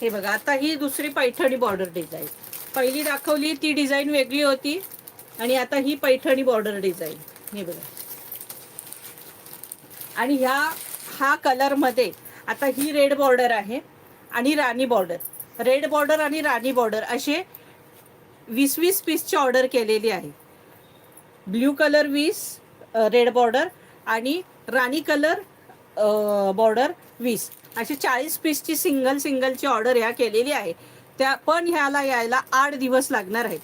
हे बघा आता ही दुसरी पैठणी बॉर्डर डिझाईन पहिली दाखवली ती डिझाईन वेगळी होती आणि आता ही पैठणी बॉर्डर डिझाईन हे बघा. आणि ह्या हा कलरमध्ये आता ही रेड बॉर्डर आहे आणि राणी बॉर्डर रेड बॉर्डर आणि राणी बॉर्डर असे वीस वीस पीसची ऑर्डर केलेली आहे. ब्ल्यू कलर वीस रेड बॉर्डर आणि राणी कलर बॉर्डर वीस. अशी चाळीस पीसची सिंगल सिंगलची ऑर्डर ह्या केलेली आहे. त्या पण ह्याला यायला आठ दिवस लागणार आहेत.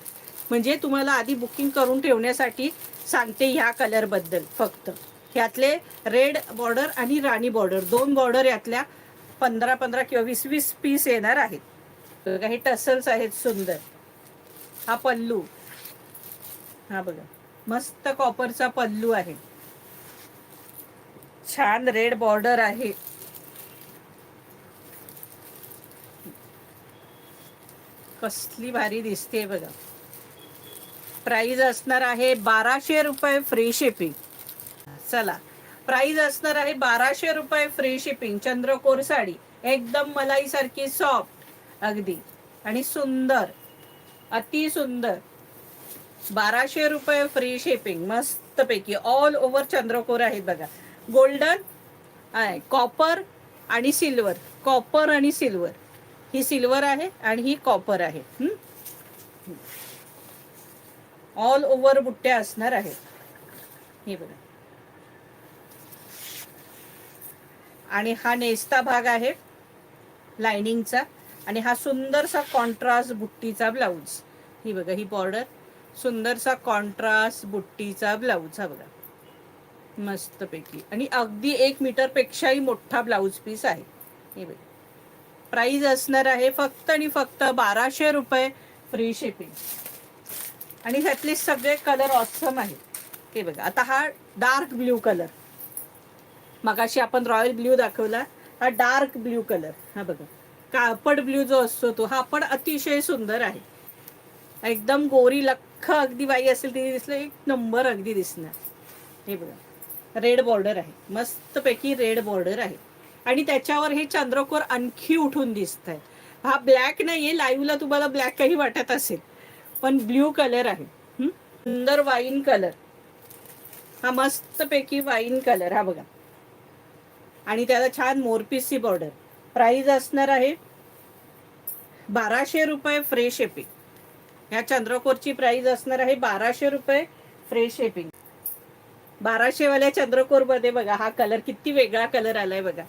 म्हणजे तुम्हाला आधी बुकिंग करून ठेवण्यासाठी सांगते ह्या कलरबद्दल फक्त. ह्यातले रेड बॉर्डर आणि राणी बॉर्डर दोन बॉर्डर यातल्या पंधरा पंधरा किंवा वीस वीस पीस येणार आहेत. काही हे टसल्स आहेत सुंदर. हा पल्लू. हा बघा. मस्त कॉपरचा पल्लू आहे. छान रेड बॉर्डर आहे. कसली भारी दिसते बघा. प्राईज असणार आहे बाराशे रुपये फ्री शिपिंग चला. प्राईज असणार आहे बाराशे रुपये फ्री शिपिंग चंद्रकोर साडी. एकदम मलाई सारखी सॉफ्ट अगदी. आणि सुंदर. अति सुंदर. बाराशे रुपये फ्री शिपिंग मस्तपैकी. ऑल ओव्हर चंद्रकोर आहेत बघा. गोल्डन आहे कॉपर आणि सिल्वर कॉपर आणि सिल्वर ही सिल्वर आहे आणि ही कॉपर आहे. ऑल ओव्हर बुट्ट्या असणार आहेत. हे बघा. आणि हा नेस्ता भाग आहे लाइनिंगचा आणि हा सुंदरसा कॉन्ट्रास्ट बुट्टीचा ब्लाऊज ही बघा ही बॉर्डर सुंदरसा कॉन्ट्रास्ट बुट्टीचा ब्लाऊज हा बघा. मस्तपैकी. आणि अगदी एक मीटरपेक्षाही मोठा ब्लाऊज पीस आहे. हे बघा. प्राइस असणार आहे फक्त आणि फक्त बाराशे रुपये फ्री शिपिंग आणि ह्यातले सगळे कलर ऑसम आहेत. हे बघा आता हा डार्क ब्ल्यू कलर मगाशी आपण रॉयल ब्ल्यू दाखवला हा डार्क ब्ल्यू कलर हा बघा कापड ब्ल्यू जो असतो तो हा पण अतिशय सुंदर आहे. एकदम गोरी लख्ख अगदी बाई असेल तिने दिसलं एक नंबर अगदी दिसणार. हे बघा रेड बॉर्डर आहे. मस्तपैकी रेड बॉर्डर आहे. आणि त्याच्यावर हे चंद्रकोर आणखी उठून दिसत आहे हा ब्लॅक नाहीये लाईव्हला तुम्हाला ब्लॅक काही वाटत असेल पण ब्ल्यू कलर आहे. सुंदर वाईन कलर हा मस्तपैकी वाईन कलर हा बघा. आणि त्याला छान मोरपीसची बॉर्डर प्राइस असणार आहे बाराशे रुपये फ्रेश शिपिंग ह्या चंद्रकोरची प्राइस असणार आहे बाराशे रुपये फ्रेश शिपिंग बाराशेवाल्या चंद्रकोरमध्ये बघा हा कलर किती वेगळा कलर आलाय बघा.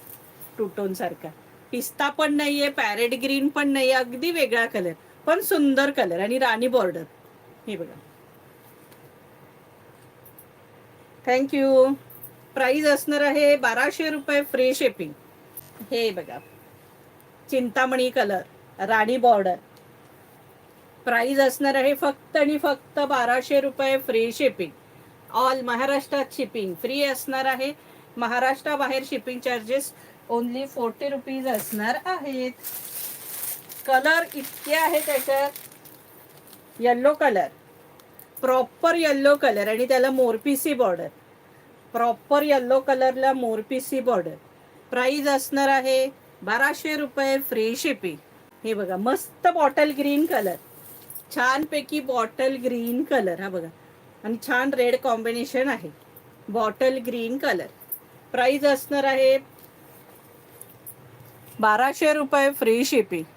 टू टोन सारखा पिस्ता पण नाहीये पॅरेट ग्रीन पण नाहीये अगदी वेगळा कलर पण सुंदर कलर आणि राणी बॉर्डर हे बघा. थँक्यू प्राइस असणार आहे बाराशे रुपये फ्री शिपिंग हे बघा. चिंतामणी कलर राणी बॉर्डर प्राइस असणार आहे फक्त आणि फक्त बाराशे रुपये फ्री शिपिंग ऑल महाराष्ट्रात शिपिंग फ्री असणार आहे. महाराष्ट्राबाहेर shipping charges only forty rupees असणार आहेत. कलर इतके आहे त्याच्यात. Yellow colour proper yellow colour आणि त्याला मोरपीसी बॉर्डर प्रॉपर येल्लो कलरला मोरपीसी बॉर्डर प्राईज असणार आहे बाराशे रुपये फ्री शिपिंग हे बघा मस्त बॉटल ग्रीन कलर छानपैकी बॉटल ग्रीन कलर हा बघा. आणि छान रेड कॉम्बिनेशन आहे. बॉटल ग्रीन कलर प्राईज असणार आहे बाराशे रुपये फ्री शिपिंग